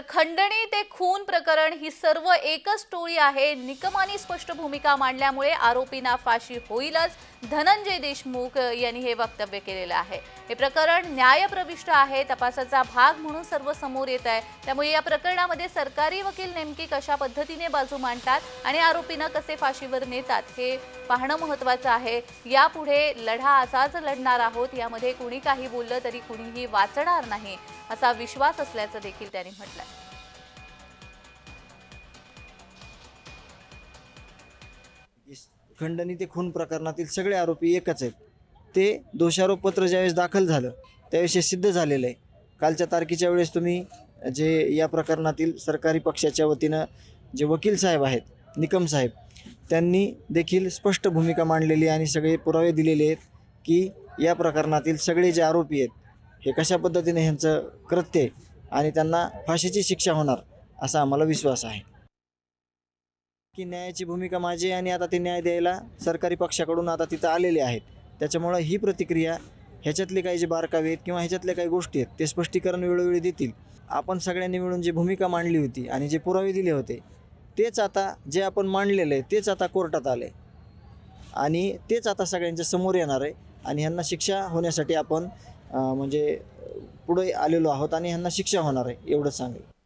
तर खंडणी ते खून प्रकरण ही सर्व एकच टोळी आहे. निकमानी स्पष्ट भूमिका मांडल्यामुळे आरोपींना फाशी होईलच. धनंजय देशमुख यांनी हे वक्तव्य केलेलं आहे. हे प्रकरण न्यायप्रविष्ट आहे तपासाचा भाग म्हणून सर्व समोर येत आहे. त्यामुळे या प्रकरणामध्ये सरकारी वकील नेमकी कशा पद्धतीने बाजू मांडतात आणि आरोपींना कसे फाशीवर नेतात हे पाहणं महत्त्वाचं आहे. यापुढे लढा असाच लढणार आहोत यामध्ये कुणी काही बोललं तरी कुणीही वाचणार नाही असा विश्वास असल्याचं देखील त्यांनी म्हटलं खंडणी ते खून प्रकरणातील सगळे आरोपी एकच आहेत. ते दोषारोपपत्र ज्यावेळेस दाखल झालं त्यावेळेस हे सिद्ध झालेलं आहे. कालच्या तारखेच्या वेळेस तुम्ही जे या प्रकरणातील सरकारी पक्षाच्या वतीनं जे वकील साहेब आहेत निकम साहेब त्यांनी देखील स्पष्ट भूमिका मांडलेली आणि सगळे पुरावे दिलेले आहेत की या प्रकरणातील सगळे जे आरोपी आहेत हे कशा पद्धतीने ह्यांचं कृत्य आहे आणि त्यांना फाशीची शिक्षा होणार असा आम्हाला विश्वास आहे. की न्यायाची भूमिका माझी आहे आणि आता ते न्याय द्यायला सरकारी पक्षाकडून आता तिथं आलेले आहेत. त्याच्यामुळं ही प्रतिक्रिया ह्याच्यातले काही जे बारकावे आहेत किंवा ह्याच्यातल्या काही गोष्टी आहेत ते स्पष्टीकरण वेळोवेळी देतील. आपण सगळ्यांनी मिळून जी भूमिका मांडली होती आणि जे पुरावे दिले होते तेच आता जे आपण मांडलेलं आहे तेच आता कोर्टात आले आणि तेच आता सगळ्यांच्या समोर येणार आहे आणि ह्यांना शिक्षा होण्यासाठी आपण म्हणजे पुढे आलेलो आहोत आणि ह्यांना शिक्षा होणार आहे एवढंच सांगेल.